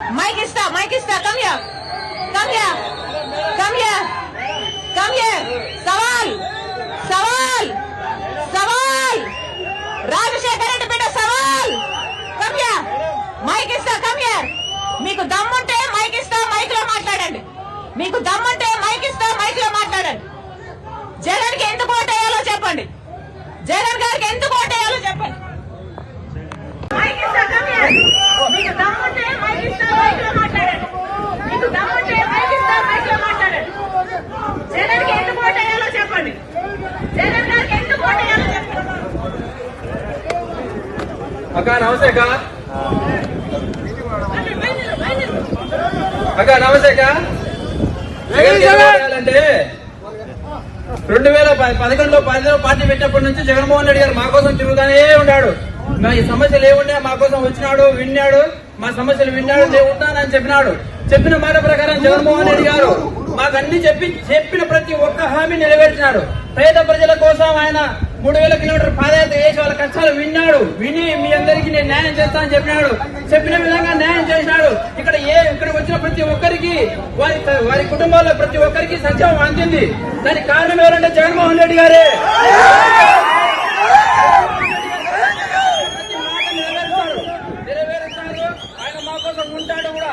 Mike is mike ఇస్తా mike ఇస్తా come here come here come here come here Saval. Saval. సవాల్ రాజశేఖర రెడ్డి బిడ్డ సవాల్ కమ్ హియర్ మైక్ ఇస్తా కమ్ హియర్ మీకు దమ్ముంటే మైక్ ఇస్తా మైక్లో మాట్లాడండి మీకు దమ్ముంటే మైక్ ఇస్తా మైక్లో మాట్లాడండి జగన్కి ఎందుకు ఓటేయాలో చెప్పండి జగన్ గారికి ఎందుకు ఓటేయాలో చెప్పండి మైక్ ఇస్తా కమ్ హియర్ మీకు దమ్ముంటే మైక్ ఇస్తా మైక్లో మాట్లాడండి మీకు దమ్ముంటే మైక్ ఇస్తా మైక్లో మాట్లాడండి జగన్కి ఎందుకు ఓటేయాలో చెప్పండి జగన్ గారికి ఎందుకు ఓటేయాలో చెప్పండి అక్క నమస్తే అక్క. అక్క నమస్తే అక్క. రెండు వేల పదకొండులో పదిలో పార్టీ పెట్టినప్పటి నుంచి జగన్మోహన్ రెడ్డి గారు మా కోసం తిరుగుతానే ఉన్నాడు. మా ఈ సమస్యలు ఏముండే మా కోసం వచ్చినాడు విన్నాడు మా సమస్యలు విన్నాడు నేను ఉంటానని చెప్పినాడు. చెప్పిన మాట ప్రకారం జగన్మోహన్ రెడ్డి గారు మాకు చెప్పి చెప్పిన ప్రతి ఒక్క హామీ నెరవేర్చినాడు. పేద ప్రజల కోసం ఆయన మూడు వేల కిలోమీటర్ పాదయాత్ర చేసి వాళ్ళ కష్టాలు విన్నాడు. విని మీ అందరికీ నేను న్యాయం చేస్తానని చెప్పినాడు. చెప్పిన విధంగా న్యాయం చేసినాడు. ఇక్కడ ఏ ఇక్కడ వచ్చిన ప్రతి ఒక్కరికి వారి వారి కుటుంబాల్లో ప్రతి ఒక్కరికి సంక్షేమం అందింది. దానికి కారణం ఎవరంటే జగన్మోహన్ రెడ్డి గారే ప్రతి మాట నెరవేరుస్తాడు. నెరవేరుస్తాడు. ఆయన మా కోసం ఉంటాడు కూడా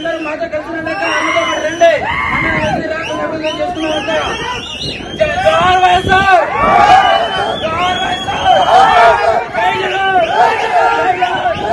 మీరందరూ మాట కలిసినాక అన్నతో పాటు రండి అన్న వైఎస్ఆర్!